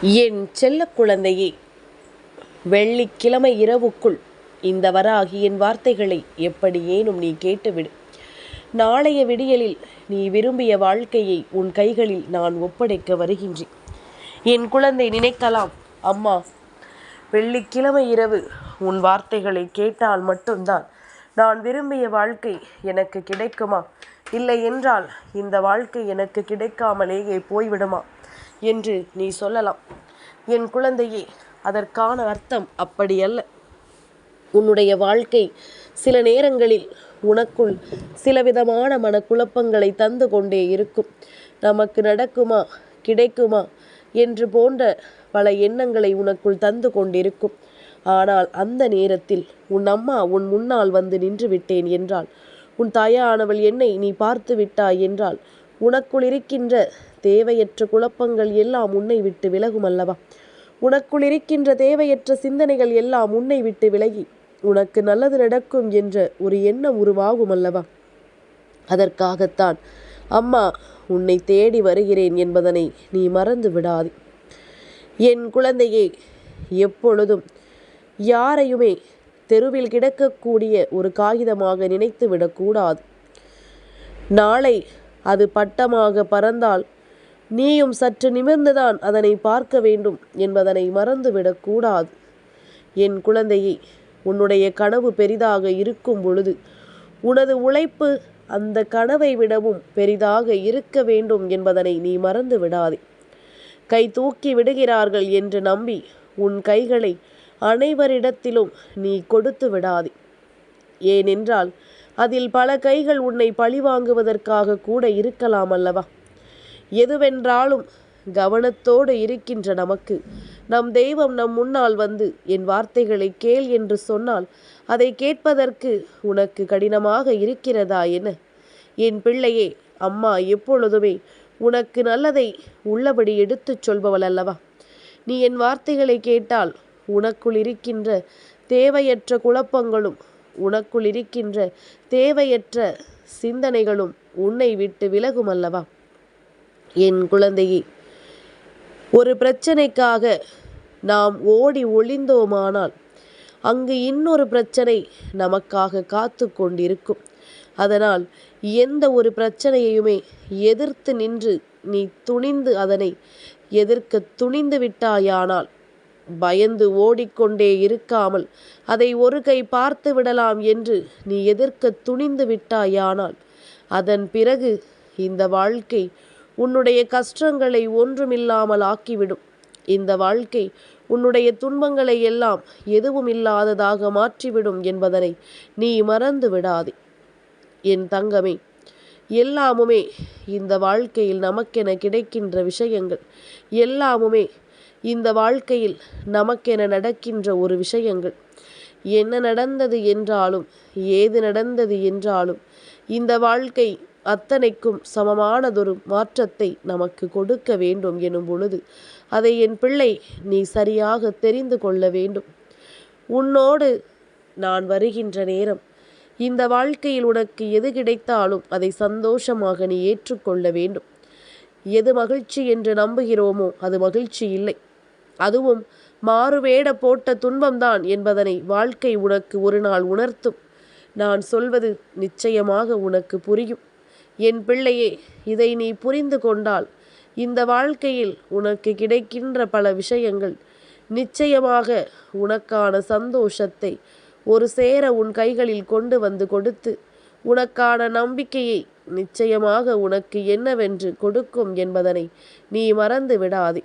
என் செல்ல குழந்தையே வெள்ளிக்கிழமை இரவுக்குள் இந்த வராகியின் வார்த்தைகளை எப்படியேனும் நீ கேட்டுவிடு. நாளைய விடியலில் நீ விரும்பிய வாழ்க்கையை உன் கைகளில் நான் ஒப்படைக்க வருகின்றேன். என் குழந்தை நினைக்கலாம் அம்மா வெள்ளிக்கிழமை இரவு உன் வார்த்தைகளை கேட்டால் மட்டும்தான் நான் விரும்பிய வாழ்க்கை எனக்கு கிடைக்குமா? இல்லை என்றால் இந்த வாழ்க்கை எனக்கு கிடைக்காமலேயே போய்விடுமா? என்று நீ சொல்லலாம். என் குழந்தையே அதற்கான அர்த்தம் அப்படியல்ல. உன்னுடைய வாழ்க்கை சில நேரங்களில் உனக்குள் சிலவிதமான மனக்குழப்பங்களை தந்து கொண்டே இருக்கும். நமக்கு நடக்குமா கிடைக்குமா என்று போன்ற பல எண்ணங்களை உனக்குள் தந்து கொண்டிருக்கும். ஆனால் அந்த நேரத்தில் உன் அம்மா உன் முன்னால் வந்து நின்று விட்டேன் என்றால் உன் தாயானவள் என்னை நீ பார்த்து விட்டாய் என்றால் உனக்குள் இருக்கின்ற தேவையற்ற குழப்பங்கள் எல்லாம் உன்னை விட்டு விலகும் அல்லவா? உனக்குள் இருக்கின்ற தேவையற்ற சிந்தனைகள் எல்லாம் உன்னை விட்டு விலகி உனக்கு நல்லது நடக்கும் என்ற ஒரு எண்ணம் உருவாகும் அல்லவா? அதற்காகத்தான் அம்மா உன்னை தேடி வருகிறேன் என்பதனை நீ மறந்து விடாது. என் குழந்தையே எப்பொழுதும் யாரையுமே தெருவில் கிடக்கக்கூடிய ஒரு காகிதமாக நினைத்து விடக்கூடாது நாளை அது பட்டமாக பறந்தால் நீயும் சற்று நிமிர்ந்துதான் அதனை பார்க்க வேண்டும் என்பதனை மறந்துவிடக்கூடாது என் குழந்தையை உன்னுடைய கனவு பெரிதாக இருக்கும் பொழுது உனது உழைப்பு அந்த கனவை விடவும் பெரிதாக இருக்க வேண்டும் என்பதனை நீ மறந்து விடாதே கை தூக்கி விடுகிறார்கள் என்று நம்பி உன் கைகளை அனைவரிடத்திலும் நீ கொடுத்து விடாதே. ஏனென்றால் அதில் பல கைகள் உன்னை பழிவாங்குவதற்காக கூட இருக்கலாம் அல்லவா? எதுவென்றாலும் கவனத்தோடு இருக்கின்ற நமக்கு. நம் தெய்வம் நம் முன்னால் வந்து என் வார்த்தைகளை கேள் என்று சொன்னால் அதை கேட்பதற்கு உனக்கு கடினமாக இருக்கிறதா என? என் பிள்ளையே அம்மா எப்பொழுதுமே உனக்கு நல்லதை உள்ளபடி எடுத்துச் சொல்பவள் அல்லவா? நீ என் வார்த்தைகளை கேட்டால் உனக்குள் இருக்கின்ற தேவையற்ற குழப்பங்களும் உனக்குள் இருக்கின்ற தேவையற்ற சிந்தனைகளும் உன்னை விட்டு விலகும் அல்லவா? என் குழந்தையே ஒரு பிரச்சனைக்காக நாம் ஓடி ஒளிந்தோமானால் அங்கு இன்னொரு பிரச்சனை நமக்காக காத்து கொண்டிருக்கும். அதனால் எந்த ஒரு பிரச்சனையுமே எதிர்த்து நின்று நீ துணிந்து அதனை எதிர்க்க துணிந்து விட்டாயானால் பயந்து ஓடிக்கொண்டே இருக்காமல் அதை ஒரு கை பார்த்து விடலாம் என்று நீ எதிர்க்க துணிந்து விட்டாயானால் அதன் பிறகு இந்த வாழ்க்கை உன்னுடைய கஷ்டங்களை ஒன்றுமில்லாமல் ஆக்கிவிடும். இந்த வாழ்க்கை உன்னுடைய துன்பங்களை எல்லாம் எதுவும் இல்லாததாக மாற்றிவிடும் என்பதனை நீ மறந்து விடாதே. என் தங்கமே எல்லாமுமே இந்த வாழ்க்கையில் நமக்கென கிடைக்கின்ற விஷயங்கள். எல்லாமுமே இந்த வாழ்க்கையில் நமக்கென நடக்கின்ற ஒரு விஷயங்கள். என்ன நடந்தது என்றாலும் ஏது நடந்தது என்றாலும் இந்த வாழ்க்கை அத்தனைக்கும் சமமானதொரு மாற்றத்தை நமக்கு கொடுக்க வேண்டும் எனும் பொழுது அதை என் பிள்ளை நீ சரியாக தெரிந்து கொள்ள வேண்டும். உன்னோடு நான் வருகின்ற நேரம் இந்த வாழ்க்கையில் உனக்கு எது கிடைத்தாலும் அதை சந்தோஷமாக நீ ஏற்றுக்கொள்ள வேண்டும். எது மகிழ்ச்சி என்று நம்புகிறோமோ அது மகிழ்ச்சி இல்லை. அதுவும் மாறுவேட போட்ட துன்பம்தான் என்பதனை வாழ்க்கை உனக்கு ஒரு நாள் உணர்த்தும். நான் சொல்வது நிச்சயமாக உனக்கு புரியும். என் பிள்ளையே இதை நீ புரிந்து கொண்டால் இந்த வாழ்க்கையில் உனக்கு கிடைக்கின்ற பல விஷயங்கள் நிச்சயமாக உனக்கான சந்தோஷத்தை ஒரு சேர உன் கைகளில் கொண்டு வந்து கொடுத்து உனக்கான நம்பிக்கையை நிச்சயமாக உனக்கு என்னவென்று கொடுக்கும் என்பதனை நீ மறந்து விடாதே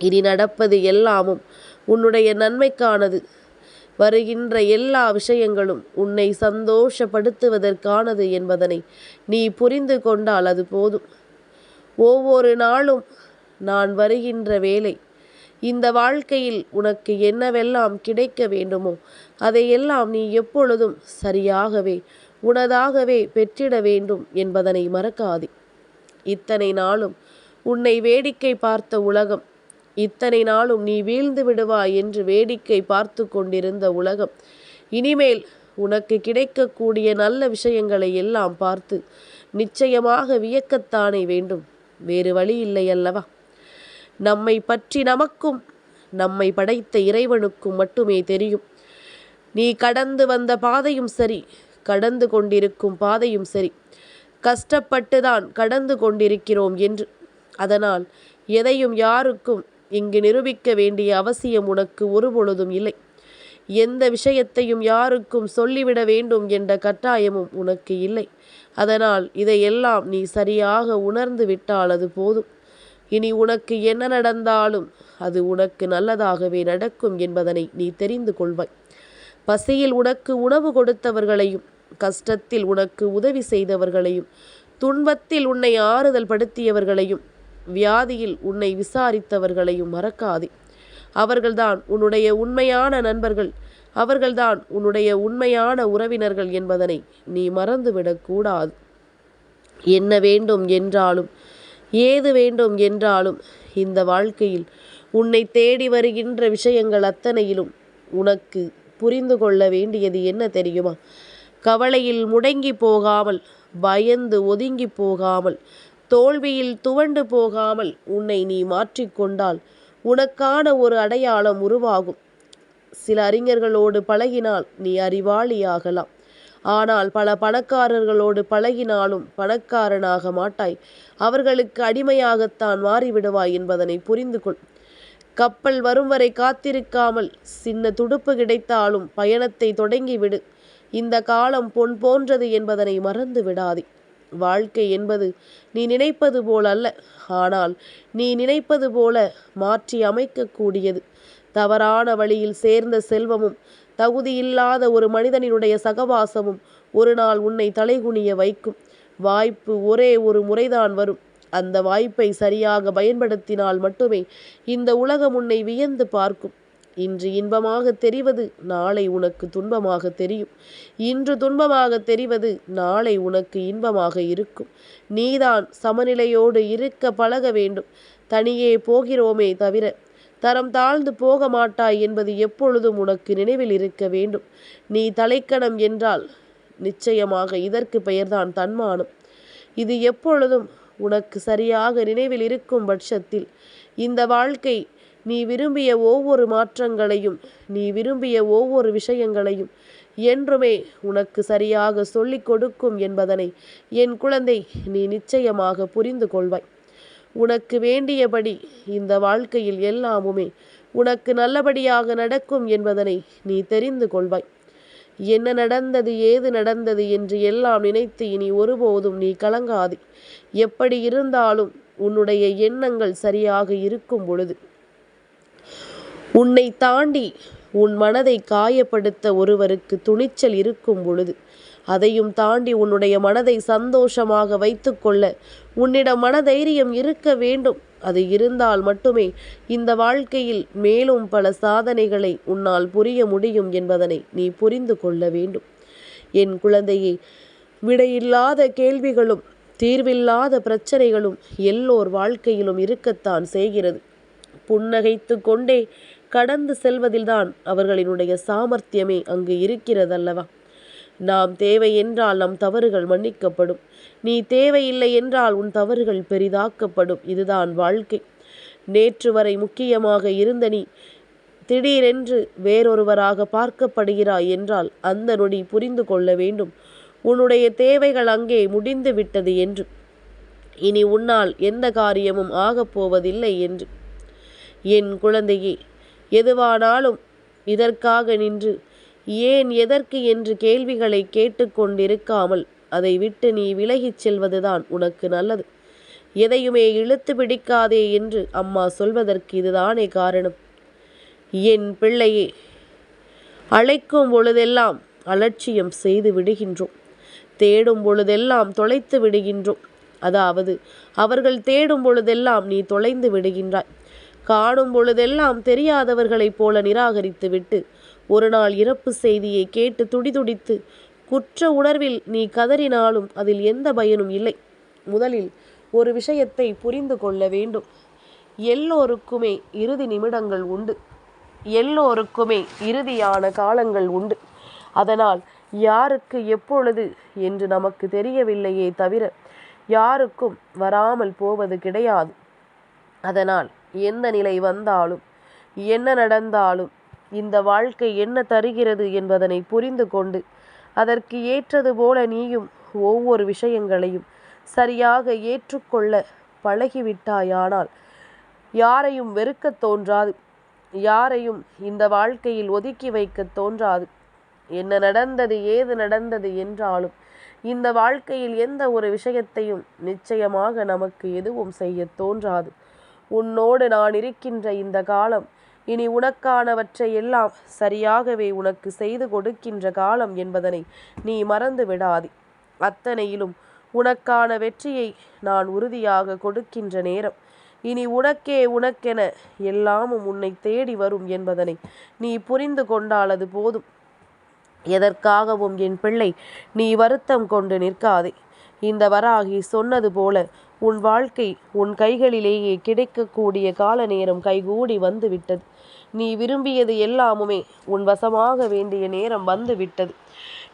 இனி நடப்பது எல்லாமும் உன்னுடைய நன்மைக்கானது. வருகின்ற எல்லா விஷயங்களும் உன்னை சந்தோஷப்படுத்துவதற்கானது என்பதனை நீ புரிந்து கொண்டால் அது போதும். ஒவ்வொரு நாளும் நான் வருகின்ற வேலை இந்த வாழ்க்கையில் உனக்கு என்னவெல்லாம் கிடைக்க வேண்டுமோ அதையெல்லாம் நீ எப்பொழுதும் சரியாகவே உனதாகவே பெற்றிட வேண்டும் என்பதனை மறக்காதே. இத்தனை நாளும் உன்னை வேடிக்கை பார்த்த உலகம் இத்தனை நாளும் நீ வீழ்ந்து விடுவாய் என்று வேடிக்கை பார்த்து கொண்டிருந்த உலகம். இனிமேல் உனக்கு கிடைக்கக்கூடிய நல்ல விஷயங்களை எல்லாம் பார்த்து நிச்சயமாக வியக்கத்தானே வேண்டும். வேறு வழி இல்லை அல்லவா? நம்மை பற்றி நமக்கும் நம்மை படைத்த இறைவனுக்கும் மட்டுமே தெரியும். நீ கடந்து வந்த பாதையும் சரி கடந்து கொண்டிருக்கும் பாதையும் சரி. கஷ்டப்பட்டுதான் கடந்து கொண்டிருக்கிறோம் என்று. அதனால் எதையும் யாருக்கும் இங்கு நிரூபிக்க வேண்டிய அவசியம் உனக்கு ஒருபொழுதும் இல்லை. எந்த விஷயத்தையும் யாருக்கும் சொல்லிவிட வேண்டும் என்ற கட்டாயமும் உனக்கு இல்லை. அதனால் இதையெல்லாம் நீ சரியாக உணர்ந்து விட்டால் அது போதும். இனி உனக்கு என்ன நடந்தாலும் அது உனக்கு நல்லதாகவே நடக்கும் என்பதனை நீ தெரிந்து கொள்வாய். பசியில் உனக்கு உணவு கொடுத்தவர்களையும் கஷ்டத்தில் உனக்கு உதவி செய்தவர்களையும் துன்பத்தில் உன்னை ஆறுதல் படுத்தியவர்களையும் வியாதியில் உன்னை விசாரித்தவர்களையும் மறக்காதே. அவர்கள்தான் உன்னுடைய உண்மையான நண்பர்கள். அவர்கள்தான் உன்னுடைய உண்மையான உறவினர்கள் என்பதனை நீ மறந்துவிடக்கூடாது என்ன வேண்டும் என்றாலும் ஏது வேண்டும் என்றாலும் இந்த வாழ்க்கையில் உன்னை தேடி வருகின்ற விஷயங்கள் அத்தனையிலும் உனக்கு புரிந்து கொள்ள வேண்டியது என்ன தெரியுமா? கவலையில் முடங்கி போகாமல் பயந்து ஒதுங்கி போகாமல் தோல்வியில் துவண்டு போகாமல் உன்னை நீ மாற்றிக்கொண்டால் உனக்கான ஒரு அடையாளம் உருவாகும். சில அறிஞர்களோடு பழகினால் நீ அறிவாளியாகலாம். ஆனால் பல பணக்காரர்களோடு பழகினாலும் பணக்காரனாக மாட்டாய். அவர்களுக்கு அடிமையாகத்தான் மாறிவிடுவாய் என்பதனை புரிந்து கொள் கப்பல் வரும் வரை காத்திருக்காமல் சின்ன துடுப்பு கிடைத்தாலும் பயணத்தை தொடங்கிவிடு. இந்த காலம் பொன் போன்றது என்பதனை மறந்து விடாதே வாழ்க்கை என்பது நீ நினைப்பது போல் அல்ல. ஆனால் நீ நினைப்பது போல மாற்றி அமைக்கக்கூடியது. தவறான வழியில் சேர்ந்த செல்வமும் தகுதியில்லாத ஒரு மனிதனினுடைய சகவாசமும் ஒரு நாள் உன்னை தலைகுனிய வைக்கும். வாய்ப்பு ஒரே ஒரு முறைதான் வரும். அந்த வாய்ப்பை சரியாக பயன்படுத்தினால் மட்டுமே இந்த உலகம் உன்னை வியந்து பார்க்கும். இன்று இன்பமாக தெரிவது நாளை உனக்கு துன்பமாக தெரியும். இன்று துன்பமாக தெரிவது நாளை உனக்கு இன்பமாக இருக்கும். நீதான் சமநிலையோடு இருக்க பழக வேண்டும். தனியே போகிறோமே தவிர தரம் தாழ்ந்து போக மாட்டாய் என்பது எப்பொழுதும் உனக்கு நினைவில் இருக்க வேண்டும். நீ தலைக்கணம் என்றால் நிச்சயமாக இதற்கு பெயர்தான் தன்மானம். இது எப்பொழுதும் உனக்கு சரியாக நினைவில் இருக்கும் பட்சத்தில் இந்த வாழ்க்கை நீ விரும்பிய ஒவ்வொரு மாற்றங்களையும் நீ விரும்பிய ஒவ்வொரு விஷயங்களையும் என்றுமே உனக்கு சரியாக சொல்லிக் கொடுக்கும் என்பதனை என் குழந்தை நீ நிச்சயமாக புரிந்து கொள்வாய். உனக்கு வேண்டியபடி இந்த வாழ்க்கையில் எல்லாமுமே உனக்கு நல்லபடியாக நடக்கும் என்பதனை நீ தெரிந்து கொள்வாய். என்ன நடந்தது ஏது நடந்தது என்று எல்லாம் நினைத்து இனி ஒருபோதும் நீ கலங்காது. எப்படி இருந்தாலும் உன்னுடைய எண்ணங்கள் சரியாக இருக்கும் பொழுது உன்னை தாண்டி உன் மனதை காயப்படுத்த ஒருவருக்கு துணிச்சல் இருக்கும் பொழுது அதையும் தாண்டி உன்னுடைய மனதை சந்தோஷமாக வைத்துக்கொள்ள உன்னிடம் மனதைரியம் இருக்க வேண்டும். அது இருந்தால் மட்டுமே இந்த வாழ்க்கையில் மேலும் பல சாதனைகளை உன்னால் புரிய முடியும் என்பதனை நீ புரிந்து கொள்ள வேண்டும். என் குழந்தையை விடையில்லாத கேள்விகளும் தீர்வில்லாத பிரச்சனைகளும் எல்லோர் வாழ்க்கையிலும் இருக்கத்தான் செய்கிறது. புன்னகைத்து கொண்டே கடந்து செல்வதில்தான் அவர்களினுடைய சாமர்த்தியமே அங்கு இருக்கிறதல்லவா? நாம் தேவை என்றால் நம் தவறுகள் மன்னிக்கப்படும். நீ தேவையில்லை என்றால் உன் தவறுகள் பெரிதாக்கப்படும். இதுதான் வாழ்க்கை. நேற்று வரை முக்கியமாக இருந்த நீ திடீரென்று வேறொருவராக பார்க்கப்படுகிறாய் என்றால் அந்த நொடி புரிந்து கொள்ள வேண்டும். உன்னுடைய தேவைகள் அங்கே முடிந்து விட்டது என்று. இனி உன்னால் எந்த காரியமும் ஆகப் போவதில்லை என்று. என் குழந்தையே எதுவானாலும் இதற்காக நின்று ஏன் எதற்கு என்று கேள்விகளை கேட்டுக்கொண்டிருக்காமல் அதை விட்டு நீ விலகிச் செல்வதுதான் உனக்கு நல்லது. எதையுமே இழுத்து பிடிக்காதே என்று அம்மா சொல்வதற்கு இதுதானே காரணம். என் பிள்ளையே அழைக்கும் பொழுதெல்லாம் அலட்சியம் செய்து விடுகின்றோம். தேடும் பொழுதெல்லாம் தொலைத்து விடுகின்றோம். அதாவது அவர்கள் தேடும் பொழுதெல்லாம் நீ தொலைந்து விடுகின்றாய். காணும் பொழுதெல்லாம் தெரியாதவர்களைப் போல நிராகரித்துவிட்டு ஒரு நாள் இறப்பு செய்தியை கேட்டு துடிதுடித்து குற்ற உணர்வில் நீ கதறினாலும் அதில் எந்த பயனும் இல்லை. முதலில் ஒரு விஷயத்தை புரிந்து கொள்ள வேண்டும். எல்லோருக்குமே இறுதி நிமிடங்கள் உண்டு. எல்லோருக்குமே இறுதியான காலங்கள் உண்டு. அதனால் யாருக்கு எப்பொழுது என்று நமக்கு தெரியவில்லையே தவிர யாருக்கும் வராமல் போவது கிடையாது. அதனால் எந்த நிலை வந்தாலும் என்ன நடந்தாலும் இந்த வாழ்க்கை என்ன தருகிறது என்பதனை புரிந்து கொண்டு அதற்கு ஏற்றது போல நீயும் ஒவ்வொரு விஷயங்களையும் சரியாக ஏற்றுக்கொள்ள பழகிவிட்டாயானால் யாரையும் வெறுக்கத் தோன்றாது. யாரையும் இந்த வாழ்க்கையில் ஒதுக்கி வைக்க தோன்றாது. என்ன நடந்தது ஏது நடந்தது என்றாலும் இந்த வாழ்க்கையில் எந்த ஒரு விஷயத்தையும் நிச்சயமாக நமக்கு எதுவும் செய்ய தோன்றாது. உன்னோடு நான் இருக்கின்ற இந்த காலம். இனி உனக்கானவற்றை எல்லாம் சரியாகவே உனக்கு செய்து கொடுக்கின்ற காலம் என்பதனை நீ மறந்து விடாதே. அத்தனையிலும் உனக்கான வெற்றியை நான் உறுதியாக கொடுக்கின்ற நேரம். இனி உனக்கே உனக்கென எல்லாமும் உன்னை தேடி வரும் என்பதனை நீ புரிந்து கொண்டால் போதும். எதற்காகவும் என் பிள்ளை நீ வருத்தம் கொண்டு நிற்காதே. இந்த வராகி சொன்னது போல உன் வாழ்க்கை உன் கைகளிலேயே கிடைக்கக்கூடிய கால நேரம் கைகூடி வந்து விட்டது நீ விரும்பியது எல்லாமுமே உன் வசமாக வேண்டிய நேரம் வந்து விட்டது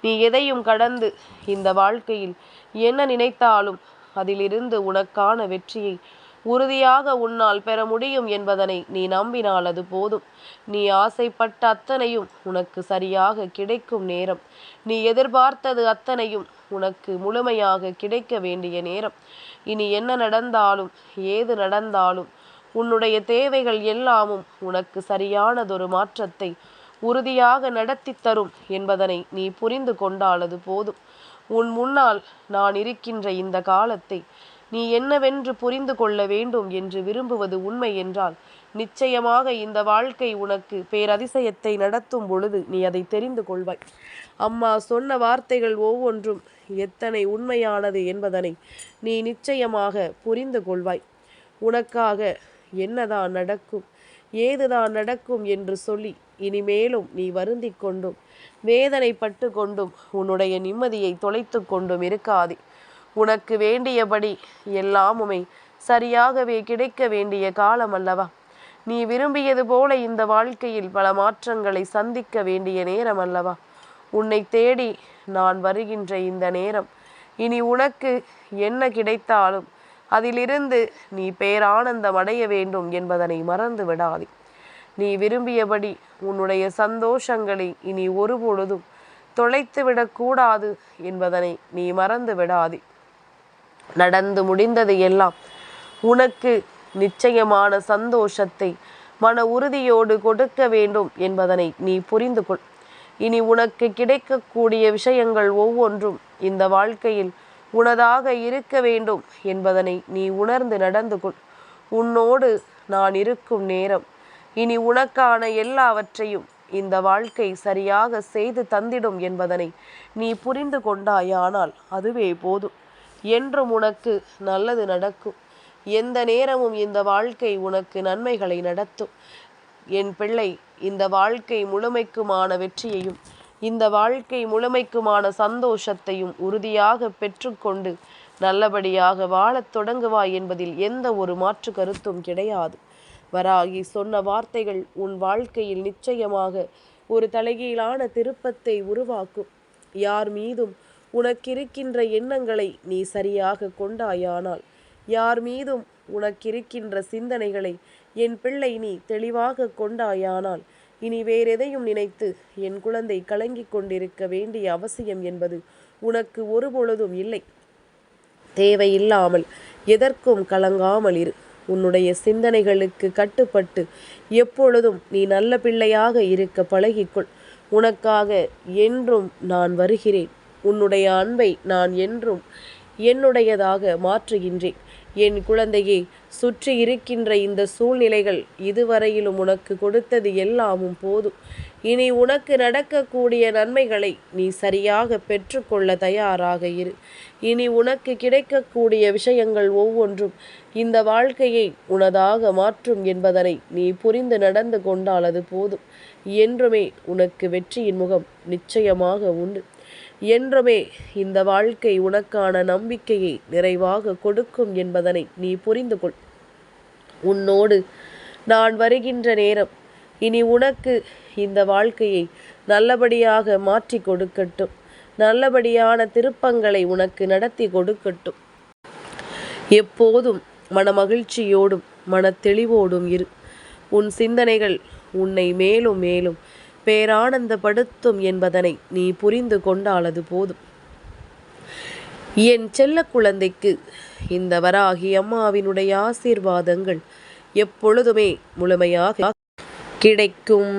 நீ எதையும் கடந்து இந்த வாழ்க்கையில் என்ன நினைத்தாலும் அதிலிருந்து உனக்கான வெற்றியை உறுதியாக உன்னால் பெற முடியும் என்பதனை நீ நம்பினால் அது போதும். நீ ஆசைப்பட்ட அத்தனையும் உனக்கு சரியாக கிடைக்கும் நேரம். நீ எதிர்பார்த்தது அத்தனையும் உனக்கு முழுமையாக கிடைக்க வேண்டிய நேரம். இனி என்ன நடந்தாலும் ஏது நடந்தாலும் உன்னுடைய தேவைகள் எல்லாமும் உனக்கு சரியானதொரு மாற்றத்தை உறுதியாக நடத்தி தரும் என்பதனை நீ புரிந்து கொண்டாலது போதும். உன் முன்னால் நான் இருக்கின்ற இந்த காலத்தை நீ என்னவென்று புரிந்து கொள்ள வேண்டும் என்று விரும்புவது உண்மை என்றால் நிச்சயமாக இந்த வாழ்க்கை உனக்கு பேரதிசயத்தை நடத்தும் பொழுது நீ அதை தெரிந்து கொள்வாய். அம்மா சொன்ன வார்த்தைகள் ஒவ்வொன்றும் எத்தனை உண்மையானது என்பதனை நீ நிச்சயமாக புரிந்து கொள்வாய். உனக்காக என்னதான் நடக்கும் ஏதுதான் நடக்கும் என்று சொல்லி இனிமேலும் நீ வருந்தி கொண்டும் வேதனைப்பட்டு கொண்டும் உன்னுடைய நிம்மதியை தொலைத்து கொண்டும் இருக்காதே. உனக்கு வேண்டியபடி எல்லாமுமே சரியாகவே கிடைக்க வேண்டிய காலம் அல்லவா நீ விரும்பியது போல இந்த வாழ்க்கையில் பல மாற்றங்களை சந்திக்க வேண்டிய நேரம் அல்லவா உன்னை தேடி நான் வருகின்ற இந்த நேரம். இனி உனக்கு என்ன கிடைத்தாலும் அதிலிருந்து நீ பேரானந்தம் அடைய வேண்டும் என்பதனை மறந்து விடாதே. நீ விரும்பியபடி உன்னுடைய சந்தோஷங்களை இனி ஒருபொழுதும் தொலைத்து விடக்கூடாது என்பதனை நீ மறந்து விடாதே. நடந்து முடிந்தது எல்லாம் உனக்கு நிச்சயமான சந்தோஷத்தை மன உறுதியோடு கொடுக்க வேண்டும் என்பதனை நீ புரிந்து கொள். இனி உனக்கு கிடைக்கக்கூடிய விஷயங்கள் ஒவ்வொன்றும் இந்த வாழ்க்கையில் உனதாக இருக்க வேண்டும் என்பதனை நீ உணர்ந்து நடந்து கொள். உன்னோடு நான் இருக்கும் நேரம் இனி உனக்கான எல்லாவற்றையும் இந்த வாழ்க்கை சரியாக செய்து தந்திடும் என்பதனை நீ புரிந்து கொண்டாயானால் அதுவே போதும். என்றும் உனக்கு நல்லது நடக்கும். எந்த நேரமும் இந்த வாழ்க்கை உனக்கு நன்மைகளை நடத்தும். என் பிள்ளை இந்த வாழ்க்கை முழுமைக்குமான வெற்றியையும் இந்த வாழ்க்கை முழுமைக்குமான சந்தோஷத்தையும் உறுதியாக பெற்றுக்கொண்டு நல்லபடியாக வாழத் தொடங்குவாய் என்பதில் எந்த ஒரு மாற்று கருத்தும் கிடையாது. வராகி சொன்ன வார்த்தைகள் உன் வாழ்க்கையில் நிச்சயமாக ஒரு தலைகீழான திருப்பத்தை உருவாக்கும். யார் மீதும் உனக்கிருக்கின்ற எண்ணங்களை நீ சரியாக கொண்டாயானால் யார் மீதும் உனக்கிருக்கின்ற சிந்தனைகளை என் பிள்ளை நீ தெளிவாக கொண்டாயானால் இனி வேறெதையும் நினைத்து என் குழந்தை கலங்கிக் கொண்டிருக்க வேண்டிய அவசியம் என்பது உனக்கு ஒருபொழுதும் இல்லை. தேவையில்லாமல் எதற்கும் கலங்காமல் இரு. உன்னுடைய சிந்தனைகளுக்கு கட்டுப்பட்டு எப்பொழுதும் நீ நல்ல பிள்ளையாக இருக்க பழகிக்கொள். உனக்காக என்றும் நான் வருகிறேன். உன்னுடைய அன்பை நான் என்றும் என்னுடையதாக மாற்றுகின்றேன். என் குழந்தையே சுற்றி இருக்கின்ற இந்த சூழ்நிலைகள் இதுவரையிலும் உனக்கு கொடுத்தது எல்லாமும் போதும். இனி உனக்கு நடக்கக்கூடிய நன்மைகளை நீ சரியாக பெற்றுக்கொள்ள தயாராக இரு. இனி உனக்கு கிடைக்கக்கூடிய விஷயங்கள் ஒவ்வொன்றும் இந்த வாழ்க்கையை உனதாக மாற்றும் என்பதனை நீ புரிந்து நடந்து கொண்டால் அது போதும். என்றுமே உனக்கு வெற்றியின் முகம் நிச்சயமாக உண்டு. என்றுமே இந்த வாழ்க்கை உனக்கான நம்பிக்கையை நிறைவாக கொடுக்கும் என்பதனை நீ புரிந்து கொள். உன்னோடு நான் வருகின்ற நேரம் இனி உனக்கு இந்த வாழ்க்கையை நல்லபடியாக மாற்றி கொடுக்கட்டும். நல்லபடியான திருப்பங்களை உனக்கு நடத்தி கொடுக்கட்டும். எப்போதும் மனமகிழ்ச்சியோடும் மனத்தெளிவோடும் இரு. உன் சிந்தனைகள் உன்னை மேலும் மேலும் பேரானந்தப்படுத்தும் என்பதனை நீ புரிந்து கொண்டாலது போதும். என் செல்ல குழந்தைக்கு இந்த வராகி அம்மாவினுடைய ஆசீர்வாதங்கள் எப்பொழுதுமே முழுமையாக கிடைக்கும்.